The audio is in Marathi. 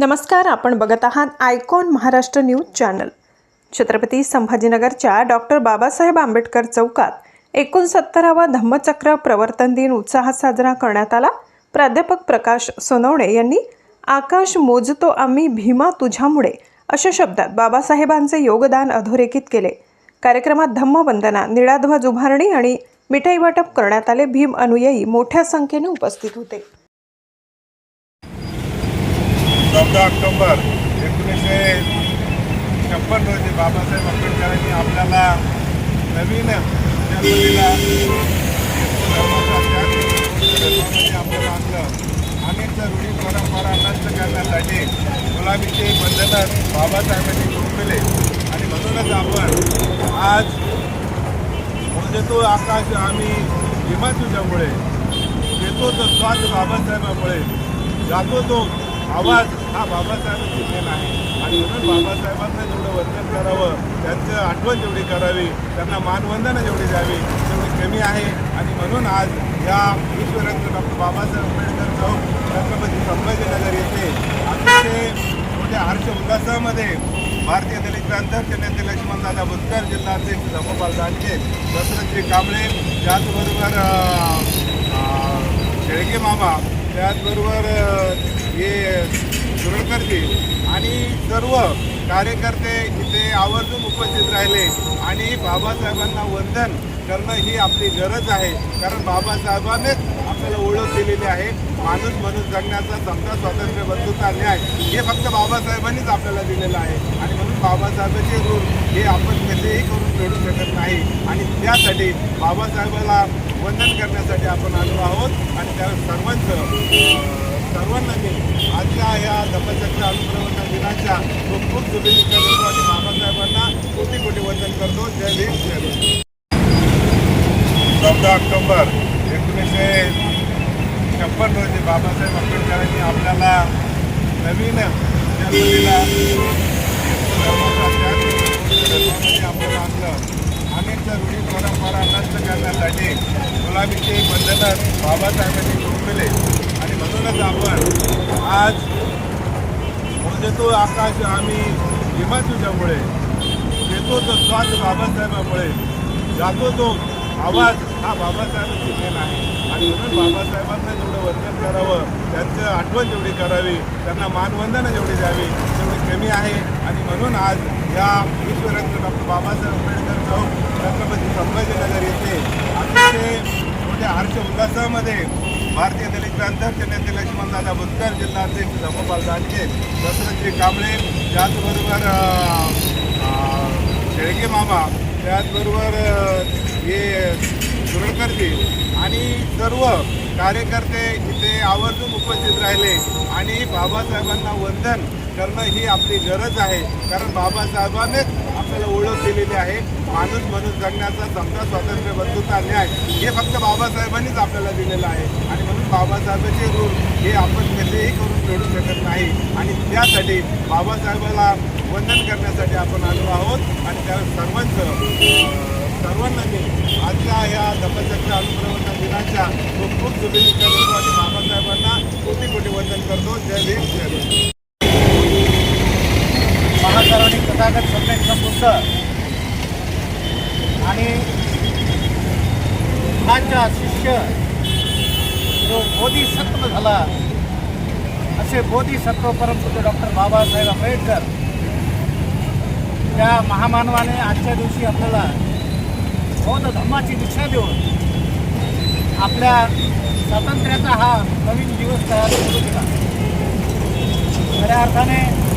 नमस्कार आपण बघत आहात icon Maharashtra news channel. Chhatrapati संभाजीनगरच्या doctor Babasaheb Ambedkar चौकात एकोणसत्तरावा धम्मचक्र प्रवर्तन दिन उत्साहात साजरा करण्यात आला. प्राध्यापक प्रकाश सोनवणे यांनी आकाश मोजतो आम्ही भीमा तुझ्यामुळे अशा शब्दात बाबासाहेबांचे योगदान अधोरेखित केले. कार्यक्रमात धम्मवंदना निळाध्वज उभारणी आणि मिठाई वाटप करण्यात आले. भीम अनुयायी मोठ्या संख्येने उपस्थित होते. चौदा ऑक्टोबर एकोणीसशे छप्पन रोजी बाबासाहेब आंबेडकरांनी आपल्याला नवीन जन्मदिला आपल्याला आणलं अनेक रूढी परंपरा नष्ट करण्यासाठी गुलाबीचे बंधनं बाबासाहेबांनी झोपले आणि म्हणूनच आपण आज म्हणजे आकाश आम्ही विमा तुझ्यामुळे येतो तो श्वास बाबासाहेबामुळे जातो तो आवाज हा बाबासाहेबांनी देण आहे. आणि म्हणून बाबासाहेबांना जेवढं वंदन करावं त्यांचं आठवण जेवढी करावी त्यांना मानवंदना जेवढी द्यावी तेवढी कमी आहे. आणि म्हणून आज या ईश्वरांचं डॉक्टर बाबासाहेब आंबेडकर चौक छत्रपती संभाजीनगर येथे अतिशय मोठ्या हर्ष उल्हासामध्ये भारतीय दलित प्रांताचे नेते लक्ष्मणदादा बुतकर जिल्हा अध्यक्ष धर्मपाल दांडगे दशरथजी कांबळे त्याचबरोबर शेळगे शेळके मामा त्याचबरोबर हे सुरळकरजी आणि सर्व कार्यकर्ते इथे आवर्जून उपस्थित राहिले. आणि बाबासाहेबांना वंदन करणं ही आपली गरज आहे. कारण बाबासाहेबांनीच आपल्याला ओळख दिलेली आहे. माणूस म्हणून जगण्याचा समजा स्वातंत्र्य बंधुता न्याय हे फक्त बाबासाहेबांनीच आपल्याला दिलेलं आहे. आणि म्हणून बाबासाहेबांचे ऋण हे आपण कसेही करून फेडू शकत नाही. आणि त्यासाठी बाबासाहेबाला वंदन करण्यासाठी आपण आलो आहोत. आणि त्या सर्वांचं सर्वांना मी आजच्या या धम्मचक्र अनुप्रवर्तन दिनाच्या खूप खूप शुभेच्छा देतो आणि बाबासाहेबांना कोटी कोटी वंदन करतो. जय भीम जय भीम. चौदा ऑक्टोबर एकोणीसशे छप्पन रोजी बाबासाहेब आंबेडकरांनी आपल्याला नवीन जन्मदिला आपल्याला आणलं. अनेक रूढी परंपरा नष्ट करण्यासाठी गुलामीचे बंधनं बाबासाहेबांनी झोपले आणि म्हणूनच आपण आज म्हणजे आकाश आम्ही हिमा तुझ्यामुळे येतो तो श्वास बाबासाहेबामुळे जातो तो आवाज हा बाबासाहेबांची मेन आहे. आणि म्हणून बाबासाहेबांना जेवढं वंदन करावं त्यांचं आठवण जेवढी करावी त्यांना मानवंदना जेवढी द्यावी तेवढी कमी आहे. आणि म्हणून आज या ईश्वरंत डॉक्टर बाबासाहेब आंबेडकर चौक छत्रपती संभाजीनगर येथे अतिशय मोठ्या हर्ष उल्हासामध्ये भारतीय दलित क्रांतीचे नेते लक्ष्मणदादा बुतकर जिल्हा अध्यक्ष धर्मपाल दांडगे दशरथजी कांबळे त्याचबरोबर शेळके मामा त्याचबरोबर हे सुरळकरजी आणि सर्व कार्यकर्ते इथे आवर्जून उपस्थित राहिले आणि बाबासाहेबांना वंदन करणं ही आपली गरज आहे. कारण बाबासाहेबांनीच आपल्याला ओळख दिलेली आहे. माणूस म्हणून जगण्याचा समजा स्वातंत्र्य बंधुता न्याय हे फक्त बाबासाहेबांनीच आपल्याला दिलेलं आहे. आणि म्हणून बाबासाहेबांचे ऋण हे आपण कसेही करून फेडू शकत नाही. आणि त्यासाठी बाबासाहेबाला वंदन करण्यासाठी आपण आलो आहोत. आणि त्या सर्वांचं सर्वांना मी आजच्या या धम्मचक्र अनुप्रवर्तन दिनाच्या खूप खूप शुभेच्छा देतो आणि बाबासाहेबांना कोटी कोटी वंदन करतो. जय भीम जय भीम महासर्वांनी तथागत संमेलनं आणि बुद्धांचा शिष्य जो बोधिसत्व झाला असे बोधिसत्व परमपूज्य डॉक्टर बाबासाहेब आंबेडकर त्या महामानवाने आजच्या दिवशी आपल्याला बौद्ध धर्माची दीक्षा देऊन आपल्या स्वातंत्र्याचा हा नवीन दिवस तयार करू दिला. खऱ्या अर्थाने